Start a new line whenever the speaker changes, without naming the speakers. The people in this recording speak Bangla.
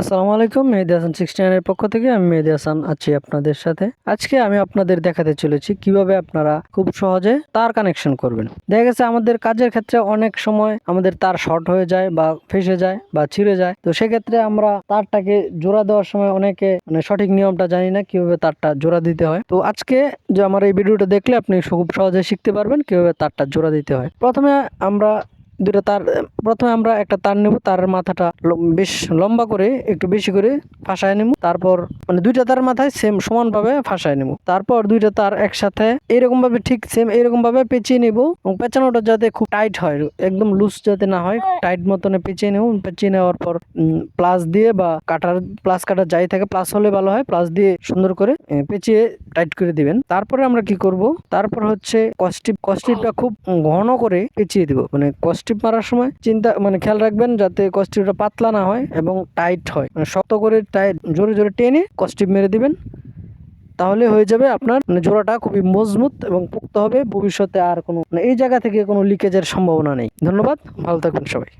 আসসালামু আলাইকুম, মেহেদি হাসান সিক্সটি নাইনের পক্ষ থেকে আমি মেহেদি হাসান আছি আপনাদের সাথে। আজকে আমি আপনাদের দেখাতে চলেছি কীভাবে আপনারা খুব সহজে তার কানেকশন করবেন। দেখা গেছে আমাদের কাজের ক্ষেত্রে অনেক সময় আমাদের তার শর্ট হয়ে যায় বা ফেসে যায় বা ছিঁড়ে যায়। তো সেক্ষেত্রে আমরা তারটাকে জোড়া দেওয়ার সময় অনেকে মানে সঠিক নিয়মটা জানি না, কীভাবে তারটা জোড়া দিতে হয়। তো আজকে যে আমার এই ভিডিওটা দেখলে আপনি খুব সহজে শিখতে পারবেন কীভাবে তারটা জোড়া দিতে হয়। প্রথমে আমরা দুটো তার, প্রথমে আমরা একটা তার নেব তারের মাথাটা বেশ লম্বা করে, একটু বেশি করে ফাঁসায় নেব। তারপর মানে দুইটা তার মাথায় সেম সমানভাবে ফাঁসায় নেব। তারপর দুইটা তার একসাথে এরকম ভাবে ঠিক সেম এরকম ভাবে পেঁচিয়ে নেব এবং পেঁচানোটা যাতে খুব টাইট হয়, একদম লুজ যাতে না হয় টাইট মতনে পেঁচিয়ে নেব। পেঁচিয়ে নেওয়ার পর প্লাস দিয়ে বা কাটার প্লাস কাটার যাই থাকে প্লাস হলে ভালো হয় প্লাস দিয়ে সুন্দর করে পেঁচিয়ে টাইট করে দিবেন। তারপরে আমরা কি করব? তারপর হচ্ছে কস্টিপ কস্টিপটা খুব ঘন করে পেঁচিয়ে দিব। মানে কস্টিপ মারার সময় চিন্তা মানে খেয়াল রাখবেন যাতে কস্টিপটা পাতলা না হয় এবং টাইট হয়। মানে শক্ত করে টাইট, জোরে জোরে টেনে কস্টিপ মেরে দিবেন। তাহলে হয়ে যাবে আপনার মানে জোড়াটা খুবই মজবুত এবং পোক্ত হবে। ভবিষ্যতে আর কোনো মানে এই জায়গা থেকে কোনো লিকেজের সম্ভাবনা নেই। ধন্যবাদ, ভালো থাকবেন সবাই।